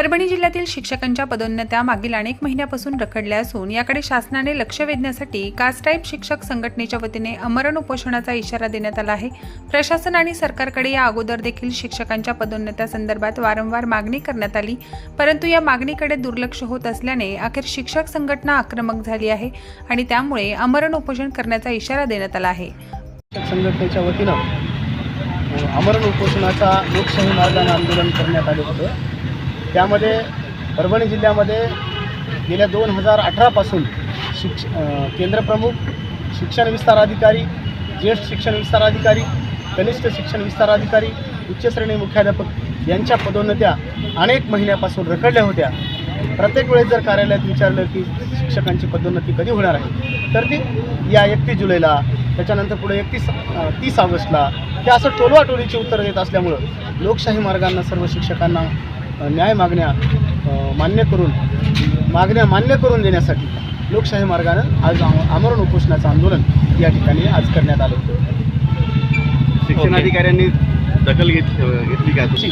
परभणी जिल्ह्यातील शिक्षकांच्या पदोन्नत्या मागील अनेक महिन्यापासून रखडल्या असून याकडे शासनाने लक्ष वेधण्यासाठी कास्टाईप शिक्षक संघटनेच्या वतीने अमरण उपोषणाचा इशारा देण्यात आला आहे. प्रशासन आणि सरकारकडे या अगोदर देखील शिक्षकांच्या पदोन्नत्या संदर्भात वारंवार मागणी करण्यात आली परंतु या मागणीकडे दुर्लक्ष होत असल्याने अखेर शिक्षक संघटना आक्रमक झाली आहे आणि त्यामुळे अमरण उपोषण करण्याचा इशारा देण्यात आला आहे. संघटनेच्या वतीनं अमरण उपोषणाचा लोकशाही मार्गाने आंदोलन करण्यात आले होतं. त्यामध्ये परभणी जिल्ह्यामध्ये गेल्या दोन हजार अठरापासून शिक्ष केंद्रप्रमुख शिक्षण विस्तार अधिकारी ज्येष्ठ शिक्षण विस्तार अधिकारी कनिष्ठ शिक्षण विस्तार अधिकारी मुख्याध्यापक यांच्या पदोन्नत्या अनेक महिन्यापासून रखडल्या होत्या. प्रत्येक वेळेस जर कार्यालयात विचारलं की शिक्षकांची पदोन्नती कधी होणार आहे तर ती या एकतीस जुलैला त्याच्यानंतर पुढे एकतीस तीस ऑगस्टला हे असं टोलवाटोलीची उत्तरं देत असल्यामुळं लोकशाही मार्गांना सर्व शिक्षकांना न्याय मागण्या मान्य करून मागण्या मान्य करून देण्यासाठी लोकशाही मार्गानं आज आम- आमरण उपोषणाचं आंदोलन या ठिकाणी आज करण्यात आलं होतं. शिक्षणाधिकाऱ्यांनी दखल घेत घेतली का ची,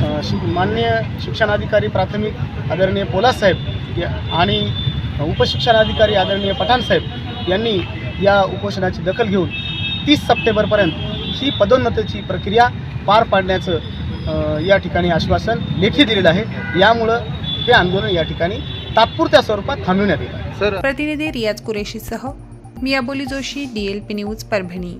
अ, शि माननीय शिक्षणाधिकारी प्राथमिक आदरणीय पोलास साहेब या- आणि उपशिक्षणाधिकारी आदरणीय पठाण साहेब यांनी या उपोषणाची दखल घेऊन तीस सप्टेंबरपर्यंत ही पदोन्नतीची प्रक्रिया पार पाडण्याचं या ठिकाणी आश्वासन लेखी दिलेलं आहे. यामुळं हे आंदोलन या ठिकाणी तात्पुरत्या स्वरूपात थांबविण्यात येईल सर प्रतिनिधी रियाज कुरेशीसह मी अबोली जोशी डीएलपी न्यूज परभणी.